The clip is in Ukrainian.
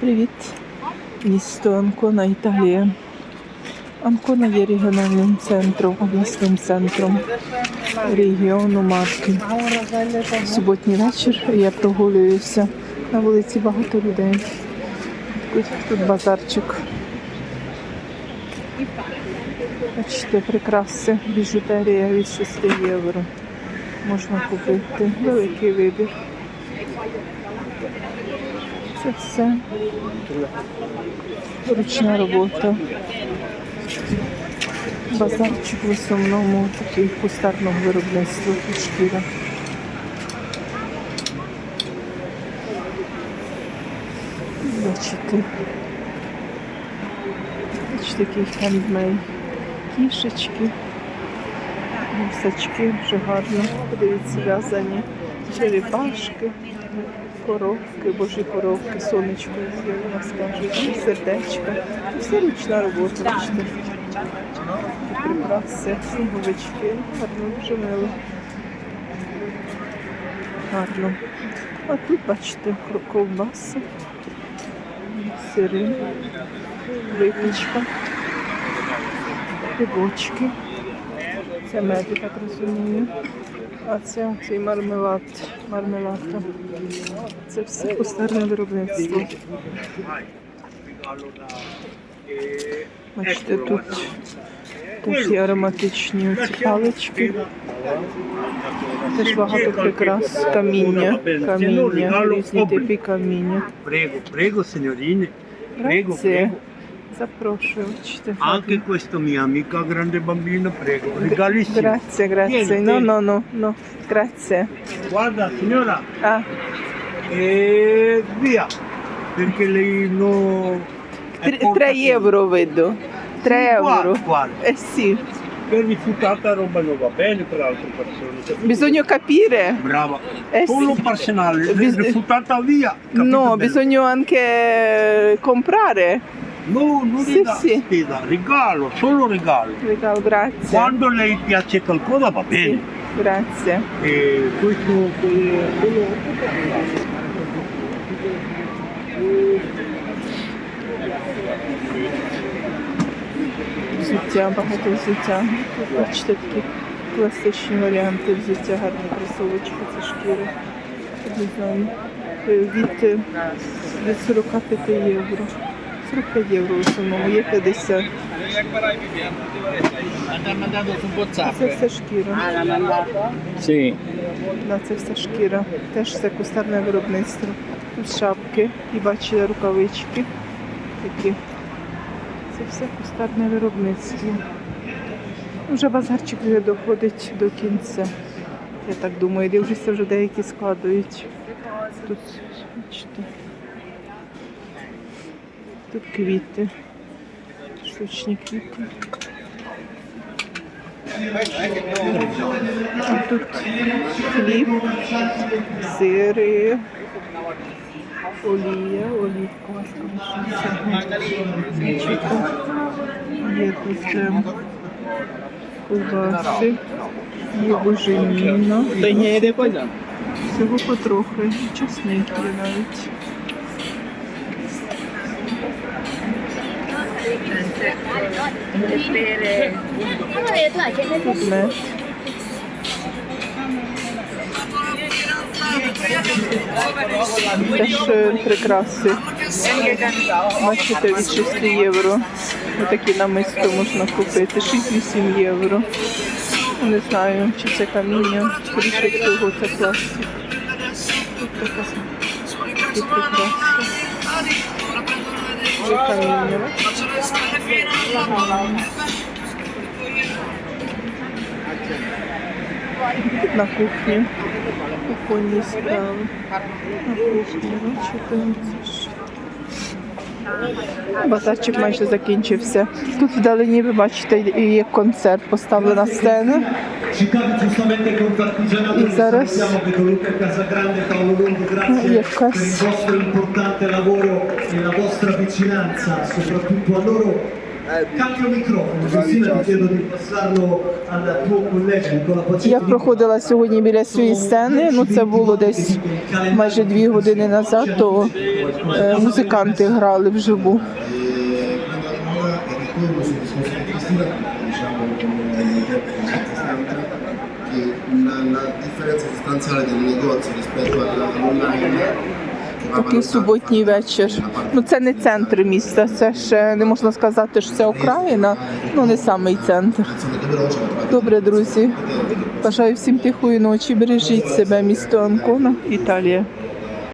Привіт, місто Анкона, Італія. Анкона є регіональним центром, обласним центром регіону Марки. Суботній вечір я прогулююся. На вулиці багато людей. Тут, тут базарчик. Бачите, прикраси, біжутерія від 6 євро. Можна купити. Великий вибір. Це все ручна робота. Базарчик в основному такий кустарного виробництва і шкіра. Бачите. Бачите, такий хендмей. Кішечки, гусачки, вже гарно. Подивіться, в'язані черепашки, коровки, божі коровки, сонечко, як у нас кажуть, сердечка. Все ручна робота, бачите. Прикраси, сніговички, гарно, дуже мило. Гарно. А тут, бачите, ковбаси, сири, випічка, грибочки. Це мед, я так розумію. А це цей мармелад. Мармеладка. Це все кустарне виробництво. Бачите, тут є ароматичні оці палички. Теж багато прикрас, каміння, каміння, різні типи каміння. Prego, prego signorine. Prego, Grazie. prego. Запрошую, бачите. Anche questo mia amica grande bambino, prego. Regalissimo. Grazie, grazie. Vieni, No, vieni. no, no, no. Grazie. Guarda signora, Ah, e via. Perché lei non... è tre, poca tre che- euro vedo. 3 Sì, euro. Guarda, guarda. Eh sì, Per rifiutata roba non va bene per altre persone. capito? bisogna capire. Brava. Eh Solo sì. personale, Bis- rifiutata via. capito No, bene? bisogna anche comprare. No, non Sì, regalo, sì. spesa, regalo, solo regalo. Regalo, grazie. Quando lei piace qualcosa va Sì, bene. grazie. E questo quello, quello Взуття, багато взуття. Бачите, такі класичні варіанти взуття, гарні кросовочки, це шкіри. Е, від, е, від 45 євро. 45 євро в основному, є 50. Це все шкіра. Sì, Да, це все шкіра. Теж все кустарне виробництво. Тут шапки і бачили рукавички. Такі. Це все кустарне виробництво. Вже базарчик вже доходить до кінця. Я так думаю, дивлюся, вже деякі складують. Тут, бачите, тут квіти, штучні квіти. А тут хліб, сири, олія, скоріше. Є тут е, ковбаси, є буженіно. Всього потрохи. Чесник навіть. Мед. Теж прикраси. Бачите, від 6 євро. Отакі намисто можна купити. 6-8 євро. Ну, Не знаю, чи це каміння. Скоріше всього це пластик. Тут така такі прикраси. Це каміння. На кухні. Кухонні справи. На кухні, ж. Базарчик майже закінчився. Тут вдалині, ви бачите, є концерт, поставлена сцена. Ciekawi giustamente con e e Cambio microfono. Я проходила сьогодні біля цієї сцени. Ну це було десь майже дві години назад. То е, музиканти грали вживу. e la differenza sostanziale del negozio rispetto all'online Такий суботній вечір. Ну це не центр міста, це ще не можна сказати, що це Україна, ну не самий центр. Добре, друзі. Бажаю всім тихої ночі. Бережіть себе, місто Анкона, Італія.